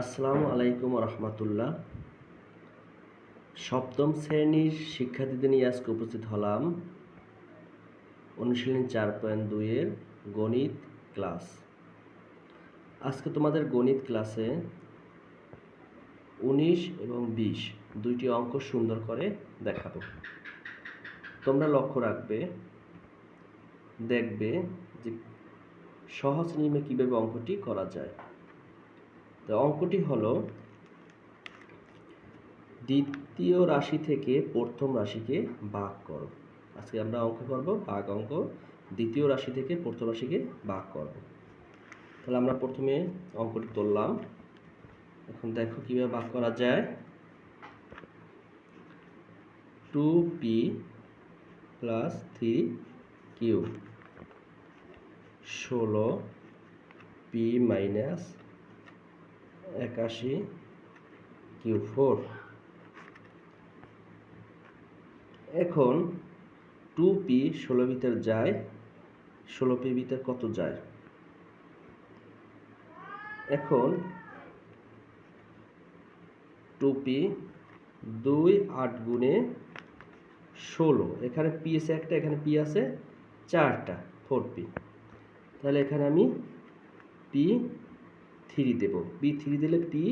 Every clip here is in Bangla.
আসসালামু আলাইকুম রহমতুল্লাহ সপ্তম শ্রেণির শিক্ষার্থীদের নিয়ে আজকে উপস্থিত হলাম অনুশীলনী চার পয়েন্ট দুইয়ের গণিত ক্লাস। আজকে তোমাদের গণিত ক্লাসে উনিশ এবং বিশ দুইটি অঙ্ক সুন্দর করে দেখাবো। তোমরা লক্ষ্য রাখবে, দেখবে যে সহজ নিয়মে কীভাবে অঙ্কটি করা যায়। তো অঙ্কটি হলো দ্বিতীয় রাশি থেকে প্রথম রাশিকে ভাগ করো। আজকে আমরা অঙ্ক করব, ভাগ অঙ্ক। দ্বিতীয় রাশি থেকে প্রথম রাশিকে ভাগ করব। তাহলে আমরা প্রথমে অঙ্কটি তুললাম। এখন দেখো কীভাবে ভাগ করা যায়। Two P plus three Q ষোলো পি মাইনাস একাশি কিউ ফোর। এখন টু পি ষোলো ভিতর যায়, ষোলো পি ভিতর কত যায়? এখন টু পি দুই আট গুণে ষোলো। এখানে পি আছে একটা, এখানে পি আছে চারটা, ফোর পি। তাহলে এখানে আমি পি থ্রি দেবো। পি থ্রি দিলে পি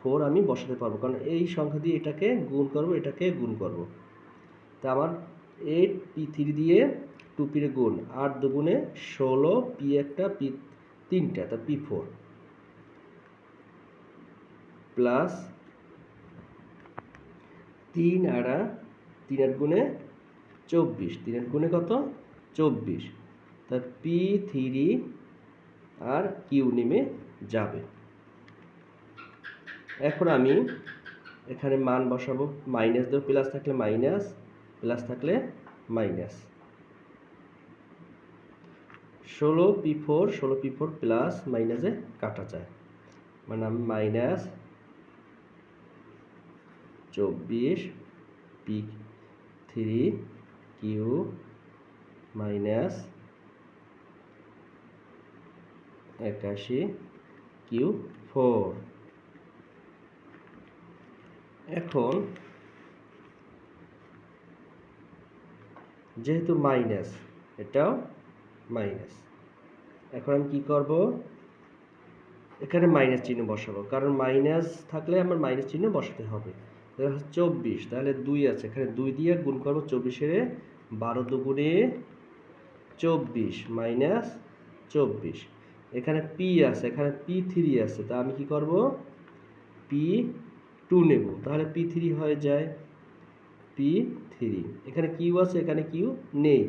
ফোর আমি বসাতে পারব। কারণ এই সংখ্যা দিয়ে এটাকে গুণ করব, এটাকে গুণ করব। তা আমার এইট পি থ্রি দিয়ে টু পির গুণ, আট দুগুণে ষোলো পি একটা পি তিনটা, তা পি ফোর প্লাস তিন আড়া, তিন আট গুণে চব্বিশ, তিন আট গুণে কত? চব্বিশ। তা পি থ্রি আর কিউ নেমে যাবে। এখন আমি এখানে মান বসাবো মাইনাস দেবো প্লাস থাকলে মাইনাস প্লাস থাকলে মাইনাস ষোলো পি ফোর, ষোলো পি ফোর প্লাস মাইনাসে কাটা যায়। মানে আমি মাইনাস চব্বিশ পি থ্রি কিউ মাইনাস একাশি কিউ ফোর এখন যেহেতু মাইনাস এটাও মাইনাস এখন আমি কি করব? এখানে মাইনাস চিহ্ন বসাবো। কারণ মাইনাস থাকলে আমার মাইনাস চিহ্ন বসাতে হবে। চব্বিশ। তাহলে দুই আছে। এখানে দুই দিয়ে গুণ করব চব্বিশের বারো দুগুণে চব্বিশ। মাইনাস চব্বিশ। এখানে পি আছে, এখানে পি থ্রি আছে, তা আমি কি করব? পি টু নেব। তাহলে পি থ্রি হয়ে যায় পি থ্রি এখানে কিউ আছে, এখানে কিউ নেই।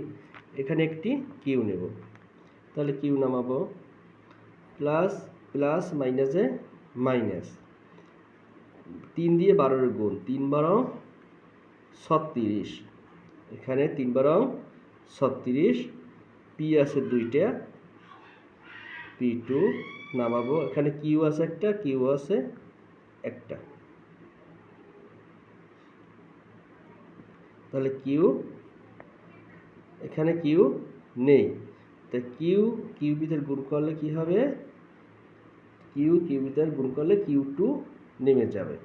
এখানে একটি কিউ নেব। তাহলে কিউ নামাবো। প্লাস প্লাস মাইনাসে মাইনাস তিন দিয়ে বারোর গুণ, তিন বারো ছত্রিশ। এখানে তিন বারো ছত্রিশ। পি আছে দুইটা পি টু নামাবো। এখানে কিউ আছে একটা কিউ আছে একটা। তাহলে কিউ এখানে কিউ নেই। তা কিউ কিউ ভিতর গুণ করলে কি হবে? কিউ কিউ ভিতর গুণ করলে কিউ টু নেমে যাবে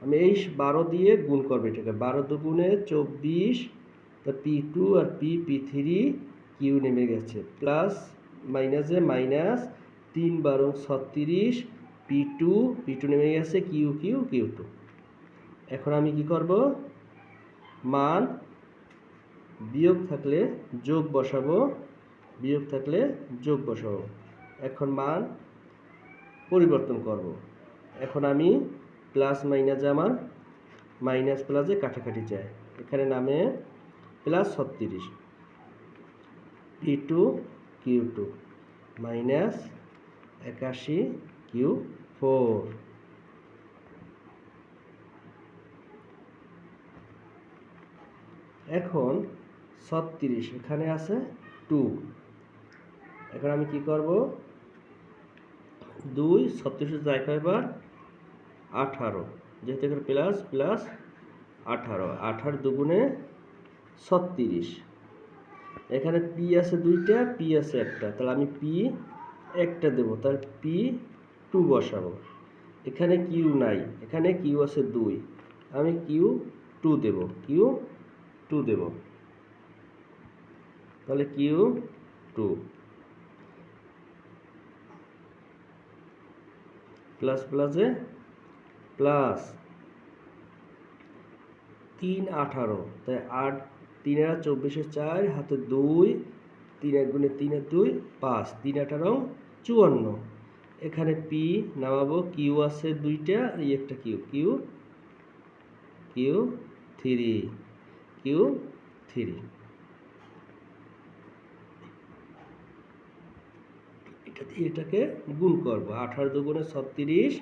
আমি এই বারো দিয়ে গুণ করব এটাকে। বারো দুগুণে চব্বিশ, তা পি টু আর পি পি থ্রি কিউ নেমে গেছে। প্লাস মাইনাসে মাইনাস তিন বারো ছত্রিশ পি টু পি টু নেমে গেছে কিউ কিউ কিউ টু এখন আমি কি করব? মান বিয়োগ থাকলে যোগ বসাবো, বিয়োগ থাকলে যোগ বসাবো। এখন মান পরিবর্তন করব। এখন আমি প্লাস মাইনাসে আমার, মাইনাস প্লাসে কাটাকাটি যায়। এখানে নামে প্লাস ছত্রিশ। P two Q two minus একাশি কিউ ফোর এখন ছত্রিশ, এখানে আছে টু এখন আমি কি করব? দুই, ছত্রিশের জায়গায় এবার আঠারো। যেহেতু এখানে প্লাস প্লাস আঠারো। আঠারো দুগুণে ছত্রিশ। এখানে পি আছে দুইটা পি আছে একটা। তাহলে আমি পি একটা দেবো। তাহলে পি টু বসাবো। এখানে কিউ নাই। এখানে কিউ আছে দুই। আমি কিউ টু দেব। কিউ টু দেব। তাহলে কিউ টু প্লাস প্লাসে প্লাস তিন আঠারো, তাই আট তিন আর চব্বিশে চার, হাতে দুই তিন এক গুণে তিন আর দুই, পাঁচ, তিন আঠারো, চুয়ান্ন। এখানে পি নামাবো কিউ আছে দুইটা এই একটা Q Q Q three Q three এটা দিয়ে এটাকে গুণ করব, আঠারো দুগুণে ছত্রিশ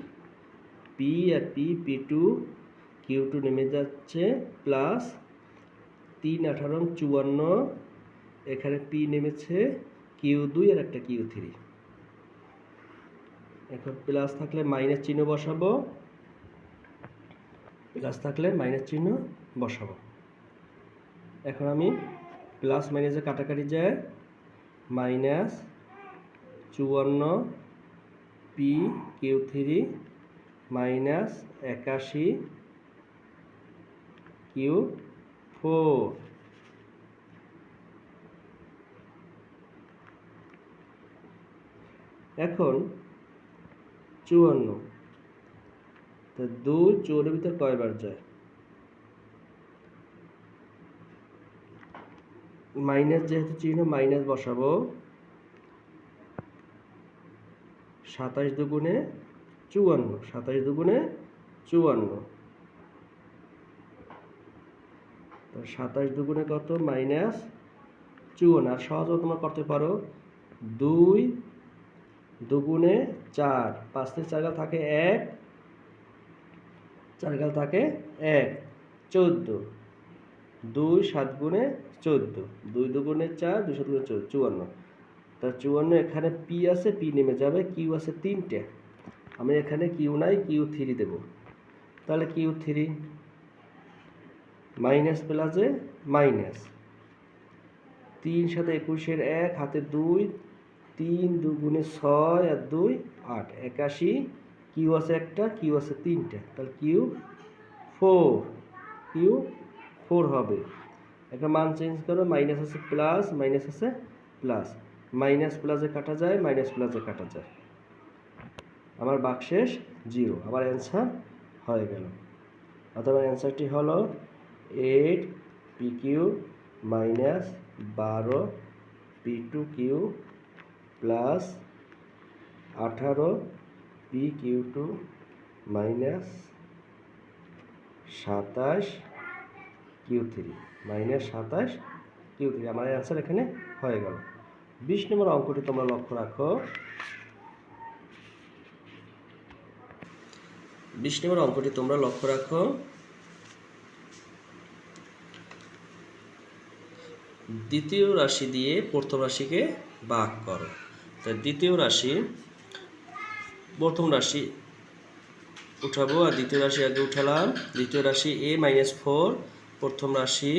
পি আর P P two, Q two নেমে যাচ্ছে, প্লাস তিন আঠারো চুয়ান্ন, এখানে পি নেমেছে, কিউ দুই আর একটা কিউ থ্রি। এখন প্লাস থাকলে মাইনাস চিহ্ন বসাবো। প্লাস থাকলে মাইনাস চিহ্ন বসাবো। এখন আমি প্লাস মাইনাসে কাটাকাটি যায়, মাইনাস চুয়ান্ন, পি, কিউ থ্রি মাইনাস একাশি কিউ ফোর। এখন চুয়ান্ন। তো দুই চুয়ান্নের ভিতরে কয়বার যায়? মাইনাস যেহেতু চিহ্ন, মাইনাস বসাবো। সাতাশ দুগুণে চুয়ান্ন, সাতাশ দুগুণে চুয়ান্ন। সাতাশ দুগুণে কত? মাইনাস চুয়ান্ন। আর সহজেও তোমরা করতে পারো। দুই দুগুণে চার। পাঁচ থেকে চার গাল থাকে এক। চার গাল থাকে এক। চোদ্দ। দুই সাত গুণে চোদ্দ। দুই দুগুণে চার, দুই সাত গুণে চোদ্দ। চুয়ান্ন। তা চুয়ান্ন এখানে পি আছে, পি নেমে যাবে। কিউ আছে তিনটে। আমি এখানে কিউ নাই, কিউ থ্রি দেব। তাহলে কিউ থ্রি মাইনাস প্লাসে মাইনাস। তিন সাথে একুশের এক, হাতে দুই, তিন দুগুণে ছয় আর দুই, আট। একাশি, কিউ আছে একটা, কিউ আছে তিনটে। তাহলে কিউ ফোর কিউ ফোর হবে। একটা মান চেঞ্জ করো, মাইনাস আছে প্লাস, মাইনাস আছে প্লাস। মাইনাস প্লাসে কাটা যায়, মাইনাস প্লাসে কাটা যায়। আমার বাকশেষ জিরো। আমার অ্যান্সার হয়ে গেল। অথবা অ্যান্সারটি হলো এইট পি কিউ মাইনাস বারো পি টু কিউ প্লাস আঠারো পি কিউ টু মাইনাস সাতাশ কিউ থ্রি মাইনাস সাতাশ কিউ থ্রি আমার অ্যান্সার এখানে হয়ে গেল। বিশ নম্বর অঙ্কটি তোমরা লক্ষ্য রাখো। বিশ নম্বর অঙ্কটি তোমরা লক্ষ্য রাখো। দ্বিতীয় রাশি দিয়ে প্রথম রাশিকে ভাগ করো। তাই দ্বিতীয় রাশি, প্রথম রাশি উঠাবো আর দ্বিতীয় রাশি আগে উঠালাম। দ্বিতীয় রাশি এ মাইনাস ফোর, প্রথম রাশি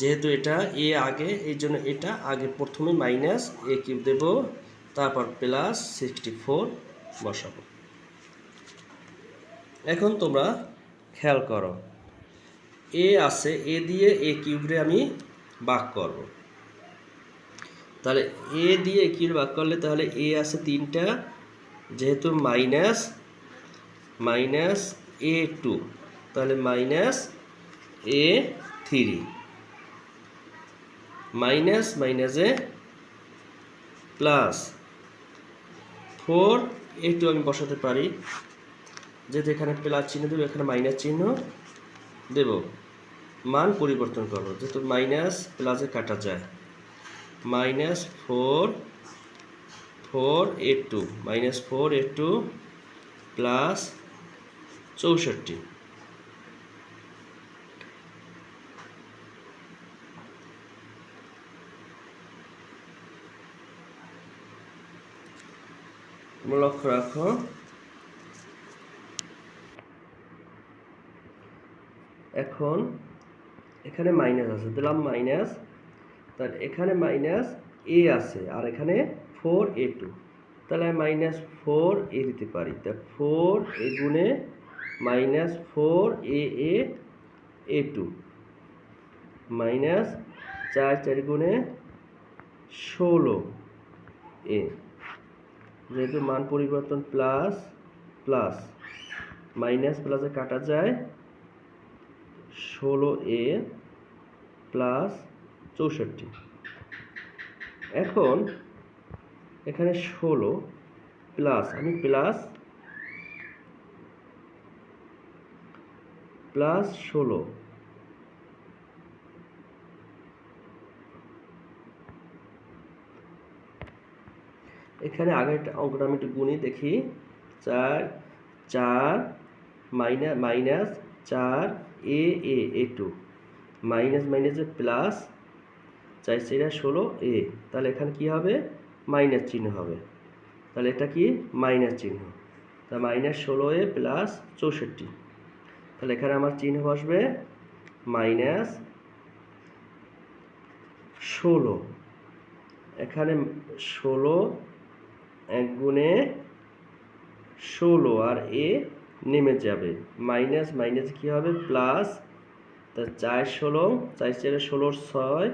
যেহেতু এটা এ আগে, এই জন্য এটা আগে প্রথমে মাইনাস এ কিউব দেব, তারপর প্লাস সিক্সটি ফোর বসাবো। এখন তোমরা খেয়াল করো। এ আছে, এ দিয়ে এ কিউবরে আমি ভাগ করব। তাহলে এ দিয়ে এ কিউব ভাগ করলে তাহলে এ আছে তিনটা, যেহেতু মাইনাস মাইনাস এ টু, তাহলে মাইনাস এ থ্রি, মাইনাস মাইনাসে প্লাস ফোর, এ টু আমি বসাতে পারি। যেহেতু এখানে প্লাস চিহ্ন দেবো, এখানে মাইনাস চিহ্ন দেব। মান পরিবর্তন করব, যেহেতু মাইনাস প্লাসে কাটা যায়। Minus four four A two, minus four A two plus চৌষট্টি। লক্ষ্য রাখো এখন এখানে মাইনাস আছে, দিলাম মাইনাস তাহলে এখানে মাইনাস এ আছে আর এখানে ফোর এ টু তাহলে আমি মাইনাস ফোর এ দিতে পারি, তা ফোর এ গুণে minus four A A A two minus চার চার গুণে ষোলো এ যেহেতু মান পরিবর্তন প্লাস প্লাস মাইনাস প্লাসে কাটা যায় ষোলো এ প্লাস চৌষট্টি। এখন এখানে ষোলো প্লাস আমি প্লাস প্লাস ষোলো। এখানে আগের অঙ্কটা আমি একটু গুণি দেখি। চার চার মাইনাস মাইনাস চার A A A two minus মাইনাসে প্লাস চার সেটা ষোলো এ। তাহলে এখানে কি হবে? মাইনাস চিহ্ন হবে। তাহলে এটা কি? মাইনাস চিহ্ন। তা মাইনাস ষোলো এ প্লাস চৌষট্টি। তাহলে এখানে আমার চিহ্ন বসবে মাইনাস ষোলো। এখানে ষোলো এক গুণে ষোলো আর এ নেমে যাবে। মাইনাস মাইনাস কী হবে? প্লাস, তা চার ষোলো, চার চারে ষোলোর ছয়,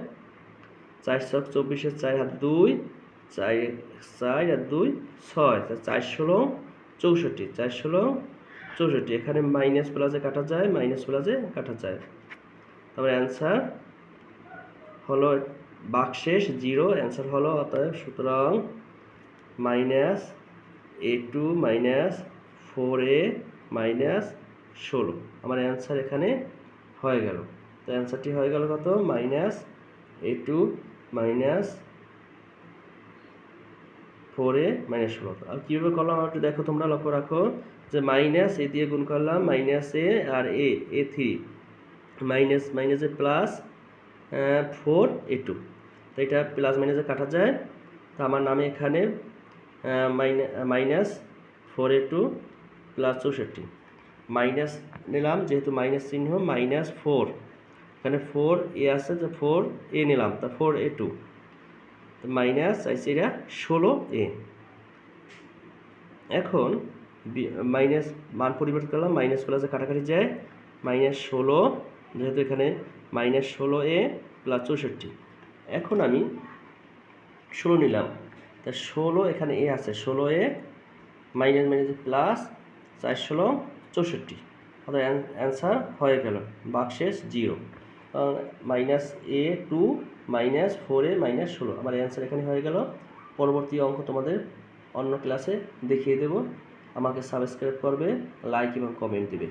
চার ছক চব্বিশের চার হাত দুই, চার চার আর দুই, ছয়। তা চার ষোলো, চৌষট্টি। চার ষোলো, চৌষট্টি। এখানে মাইনাস প্লাসে কাটা যায়, মাইনাস প্লাসে কাটা যায়। তারপরে অ্যান্সার হলো বাকশেষ জিরো। অ্যান্সার হলো অতএব সুতরাং minus A two minus four A minus ষোলো। আমার অ্যান্সার এখানে হয়ে গেল। তো অ্যান্সারটি হয়ে গেল কত? Minus A two minus four A minus ষোলো। আর কীভাবে করলাম? একটু দেখো, তোমরা লক্ষ্য রাখো যে মাইনাস এ দিয়ে গুণ করলাম, মাইনাস এ আর এ এ থ্রি মাইনাস, মাইনাসে প্লাস ফোর এ টু তো এটা প্লাস মাইনাসে কাটা যায়। তো আমার নামে এখানে minus four A two plus চৌষট্টি। মাইনাস নিলাম, যেহেতু মাইনাস চিহ্ন, মাইনাস ফোর। এখানে ফোর এ আছে, তো ফোর এ নিলাম, তা ফোর এ টু। মাইনাস চাইছি এটা ষোলো এ। এখন মাইনাস মান পরিবর্তন করলাম, মাইনাস প্লাসে কাটাকাটি যায়, মাইনাস ষোলো, যেহেতু এখানে মাইনাস ষোলো এ প্লাস চৌষট্টি। এখন আমি ষোলো নিলাম, তা ষোলো এখানে এ আছে, ষোলো এ, মাইনাস মাইনাস প্লাস চার ষোলো চৌষট্টি। অর্থাৎ অ্যান্সার হয়ে গেল। Boxes zero minus A two minus four A minus ষোলো। আমার অ্যান্সার এখানে হয়ে গেল। পরবর্তী অঙ্ক তোমাদের অন্য ক্লাসে দেখিয়ে দেব। আমাকে সাবস্ক্রাইব করবে লাইক এবং কমেন্ট দেবে।